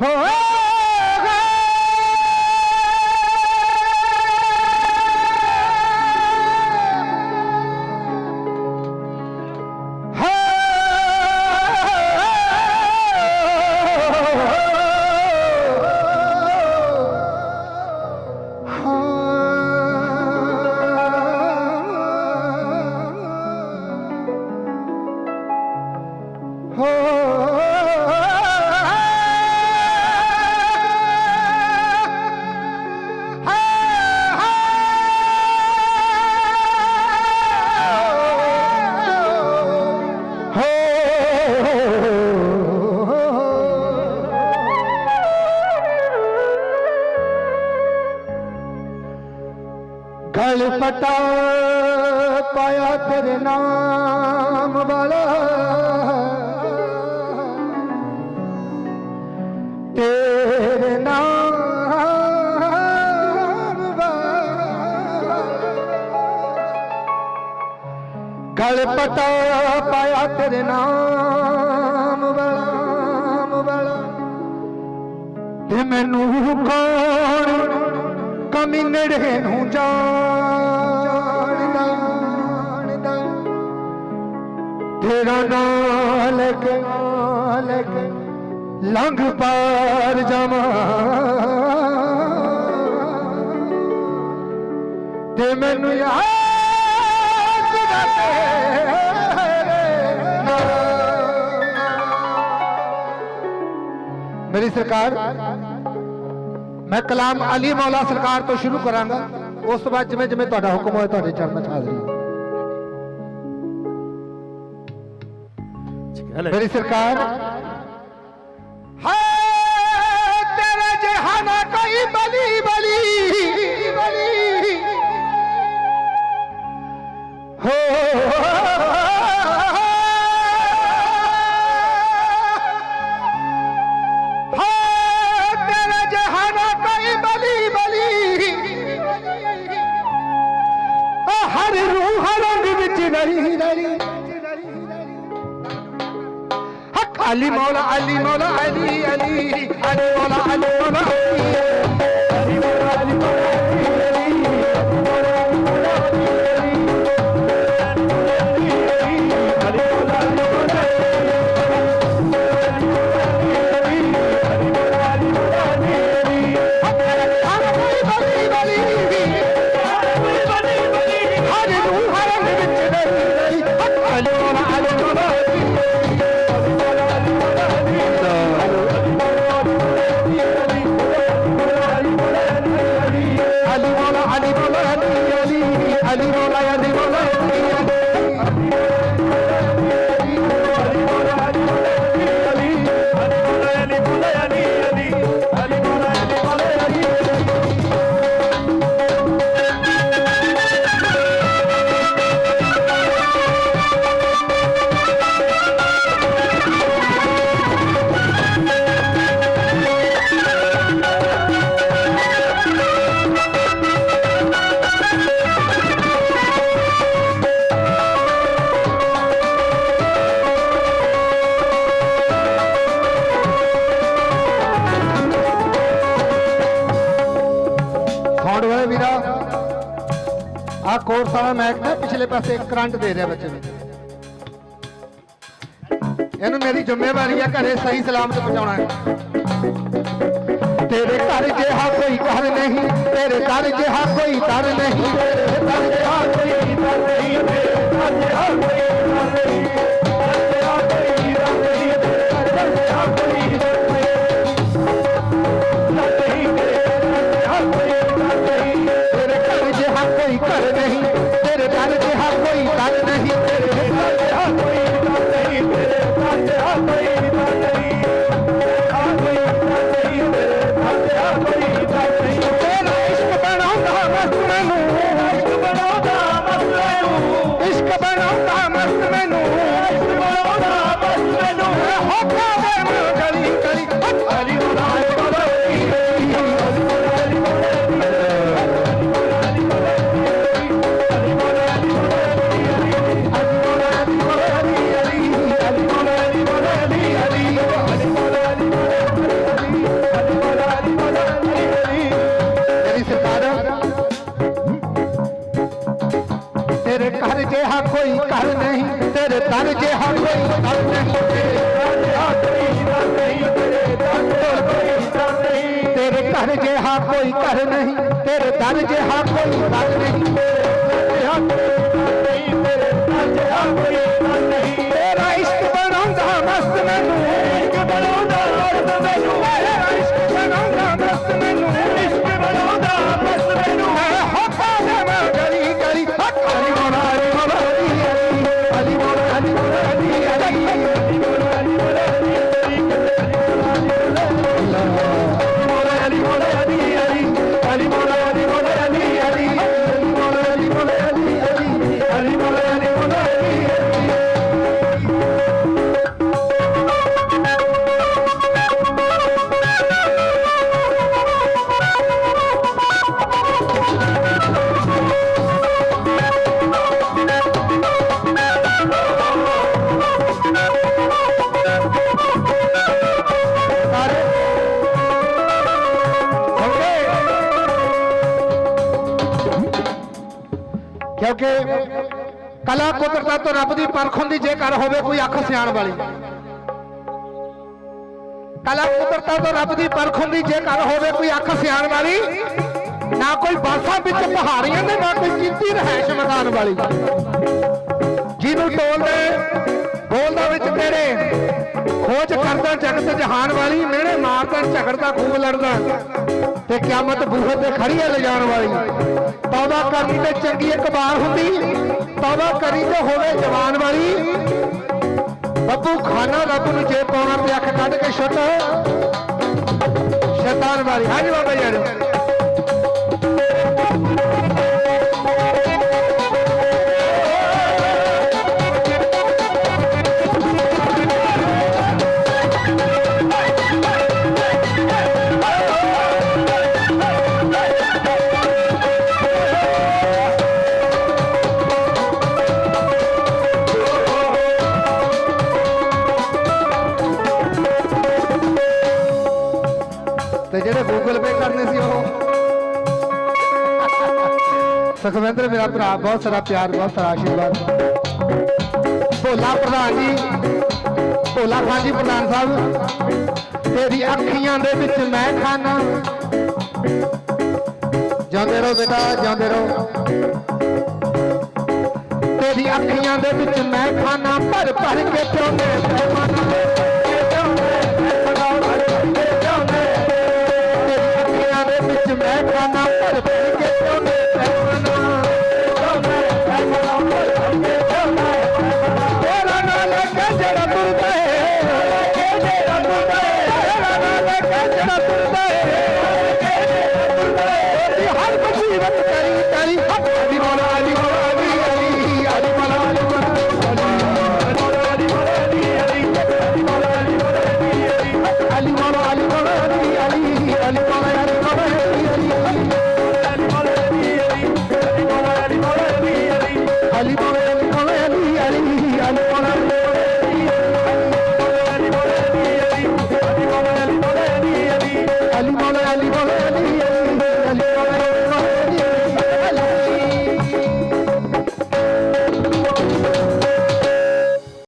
ਹੋ ਗਲ ਪਟਾ ਪਾਇਆ ਤੇਰੇ ਨਾਮ ਵਾਲਾ। ਤੇਰੇ ਨਾਮ ਵਾਲਾ। ਗਲ ਪਟਾ ਪਾਇਆ ਤੇਰੇ ਨਾਮ ਵਾਲਾ ਵਾਲਾ। ਤੇ ਮੈਨੂੰ ਕੌਣ ਕਮੀ ਨੇੜੇ ਨੂੰ ਜਾਣਦਾ ਤੇਰਾ ਨਾਮ ਲੈ ਕੇ ਲੈ ਕੇ ਲੰਘ ਪਾਰ ਜਾਵਾਂ ਤੇ ਮੈਨੂੰ ਯਾਦ ਨਾ ਤੇਰੇ ਨਾਮ। ਮੇਰੀ ਸਰਕਾਰ ਮੈਂ ਕਲਾਮ ਅਲੀ ਮੌਲਾ ਸਰਕਾਰ ਤੋਂ ਸ਼ੁਰੂ ਕਰਾਂਗਾ। ਉਸ ਤੋਂ ਬਾਅਦ ਜਿਵੇਂ ਜਿਵੇਂ ਤੁਹਾਡਾ ਹੁਕਮ ਹੋਏ ਤੁਹਾਡੇ ਚਰਨਾਂ 'ਚ ਹਾਜ਼ਰੀ ਮੇਰੀ ਸਰਕਾਰ ਹੈ ਤੇਰੇ ਜਹਾਨਾ ਕੋਈ ਬਲੀ ਬਲੀ ਬਲੀ। ਹੋ ਹੈ ਹਕ ਅਲੀ ਮੌਲਾ ਅਲੀ ਮੌਲਾ ਅਲੀ ਅਲੀ ਅਲੀ ਮੌਲਾ ਅਲੀ ਮੌਲਾ ਅਲੀ ਆ ਕੋਰਸ ਵਾਲਾ ਪਿਛਲੇ ਪਾਸੇ ਕਰੰਟ ਦੇ ਰਿਹਾ ਬੱਚੇ ਨੂੰ। ਇਹਨੂੰ ਮੇਰੀ ਜ਼ਿੰਮੇਵਾਰੀ ਆ ਘਰੇ ਸਹੀ ਸਲਾਮਤ ਪਹੁੰਚਾਉਣਾ ਹੈ। ਤੇਰੇ ਘਰ ਜਿਹਾ ਕੋਈ ਘਰ ਨਹੀਂ, ਤੇਰੇ ਘਰ ਜਿਹਾ ਕੋਈ ਦਰ ਨਹੀਂ, ਤੇਰੇ ਘਰ ਜਿਹਾ ਕੋਈ ਦਰ ਨਹੀਂ, ਤੇਰੇ ਘਰ ਜਿਹਾ ਕੋਈ ਘਰ ਜਿਹਾ ਕੋਈ ਘਰ ਨਹੀਂ, ਤੇਰੇ ਦਰ ਜਿਹਾ ਕੋਈ ਕਰ ਨਹੀਂ। ਤੇਰੇ ਦਰ ਜਿਹਾ ਕੋਈ ਘਰ ਨਹੀਂ, ਤੇਰੇ ਦਰ ਜਿਹਾ ਕੋਈ ਕਰ ਨਹੀਂ। ਤੇਰਾ ਤੋਂ ਰੱਬ ਦੀ ਪਰਖ ਹੁੰਦੀ ਜੇ ਕਰ ਹੋਵੇ ਕੋਈ ਅੱਖ ਸਿਆਣ ਵਾਲੀ। ਕਲਾ ਕੁਦਰਤਾਂ ਤੋਂ ਰੱਬ ਦੀ ਪਰਖ ਹੁੰਦੀ ਜੇ ਕਰ ਹੋਵੇ ਕੋਈ ਅੱਖ ਸਿਆਣ ਵਾਲੀ, ਨਾ ਕੋਈ ਬਾਸਾਂ ਵਿੱਚ ਪਹਾੜੀਆਂ ਦੇ, ਨਾ ਕੋਈ ਕੀਤੀ ਰਹਿਸ਼ ਮੈਦਾਨ ਵਾਲੀ। ਜਿਹਨੂੰ ਟੋਲਦੇ ਕਰਦਾ ਜਹਾਨ ਵਾਲੀ ਮਿਹਣੇ ਮਾਰਦਾ ਝਗੜਦਾ ਖੂਬ ਲੜਦਾ। ਤੇ ਕਿਆਮਤ ਬੂਹੇ ਤੇ ਖੜੀ ਹੈ ਲਿਜਾਣ ਵਾਲੀ। ਤੌਬਾ ਕਰਨੀ ਤੇ ਚੰਗੀ ਇਕਬਾਰ ਹੁੰਦੀ। ਤੌਬਾ ਕਰੀ ਤੇ ਹੋਵੇ ਜਵਾਨ ਵਾਲੀ। ਬੱਬੂ ਖਾਨਾ ਰੱਬ ਨੂੰ ਜੇ ਪਾਉਣਾ ਤੇ ਅੱਖ ਕੱਢ ਕੇ ਛੁੱਟ ਸ਼ੈਤਾਨ ਵਾਲੀ। ਹਾਂਜੀ ਬਾਬਾ ਜੀ ਜਿਹੜੇ ਪੇ ਕਰਨੇ ਸੀ ਉਹ। ਸੁਖਵਿੰਦਰ ਮੇਰਾ ਭਰਾ, ਬਹੁਤ ਸਾਰਾ ਪਿਆਰ, ਬਹੁਤ ਸਾਰਾ ਆਸ਼ੀਰਵਾਦ। ਭੋਲਾ ਪ੍ਰਧਾਨ ਜੀ, ਭੋਲਾ ਖਾਨ ਜੀ ਪ੍ਰਧਾਨ ਸਾਹਿਬ, ਤੇਰੀ ਅੱਖੀਆਂ ਦੇ ਵਿੱਚ ਮੈਂ ਖਾਨਾ। ਜਾਂਦੇ ਰਹੋ ਬੇਟਾ, ਜਾਂਦੇ ਰਹੋ। ਤੇਰੀ ਅੱਖੀਆਂ ਦੇ ਵਿੱਚ ਮੈਂ ਖਾਨਾ ਭਰ ਭਰ ਕੇ ਪਿਉਂਦੇ ਪੈਮਾਨਾ